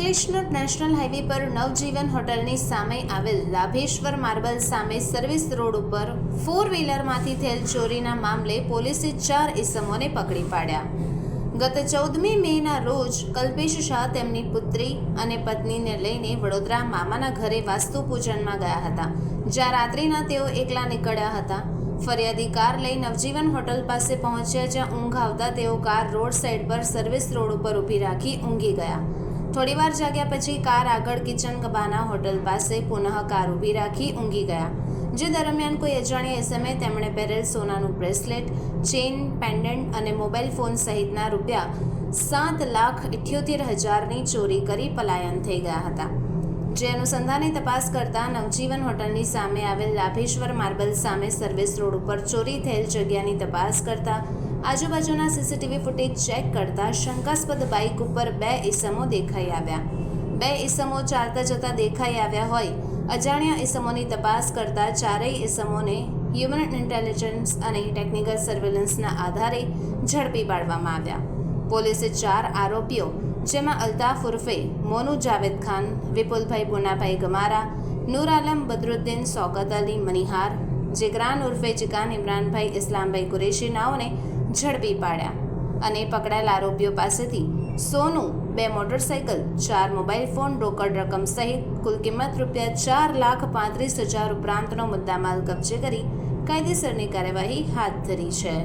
Ankleshwar national highway પર નવજીવન હોટલની સામે આવેલ લાભેશ્વર માર્બલ સામે સર્વિસ રોડ ઉપર ફોર વ્હીલરમાંથી થયેલ ચોરીના મામલે પોલીસે ચાર ઇસમોને પકડી પાડ્યા. ગત ચૌદમી મેના રોજ કલ્પેશ શાહ તેમની પુત્રી અને પત્નીને લઈને વડોદરા મામાના ઘરે વાસ્તુ પૂજનમાં ગયા હતા. જ્યાં રાત્રિના તેઓ એકલા નીકળ્યા હતા. ફરિયાદી કાર લઈ નવજીવન હોટલ પાસે પહોંચ્યા, જ્યાં ઊંઘ આવતા તેઓ કાર રોડ સાઈડ પર સર્વિસ રોડ ઉપર ઊભી રાખી ઊંઘી ગયા. થોડીવાર જાગ્યા પછી કાર આગળ કિચન કબાના હોટલ પાસે પુનઃ કાર ઊભી રાખી ઊંઘી ગયા. જે દરમિયાન કોઈ અજાણ્યા સમયે તેમણે પહેરેલ સોનાનું બ્રેસલેટ, ચેઇન, પેન્ડન્ટ અને મોબાઈલ ફોન સહિતના રૂપિયા સાત લાખ ઇઠ્યોતેર હજારની ચોરી કરી પલાયન થઈ ગયા હતા. જે અનુસંધાને તપાસ કરતા નવજીવન હોટલની સામે આવેલ લાભેશ્વર માર્બલ સામે સર્વિસ રોડ ઉપર ચોરી થયેલ જગ્યાની તપાસ કરતા આજુબાજુના સીસીટીવી ફૂટેજ ચેક કરતા શંકાસ્પદ બાઇક ઉપર બે ઈસમો દેખાઈ આવ્યા. બે ઈસમો ચાલતા જતા દેખાઈ આવ્યા હોય. અજાણ્યા ઈસમોની તપાસ કરતા ચારેય ઈસમોને હ્યુમન ઇન્ટેલિજન્સ અને ટેકનિકલ સર્વેલન્સના આધારે ઝડપી પાડવામાં આવ્યા. પોલીસે ચાર આરોપીઓ, જેમાં અલ્તાફ ઉર્ફે મોનુ જાવેદ ખાન, વિપુલભાઈ પુનાભાઈ ગમારા, નૂર આલમ બદરુદ્દીન સોગત અલી મનિહાર, જિગરાન ઉર્ફે જિકાન ઇમરાનભાઈ ઇસ્લામભાઈ કુરેશી નાઓને ઝડપી પાડ્યા અને પકડાયેલા આરોપીઓ પાસેથી સોનું, બે મોટરસાઇકલ, ચાર મોબાઈલ ફોન, રોકડ રકમ સહિત કુલ કિંમત રૂપિયા ચાર લાખ પાંત્રીસ હજાર ઉપરાંતનો મુદ્દામાલ કબજે કરી કાયદેસરની કાર્યવાહી હાથ ધરી છે.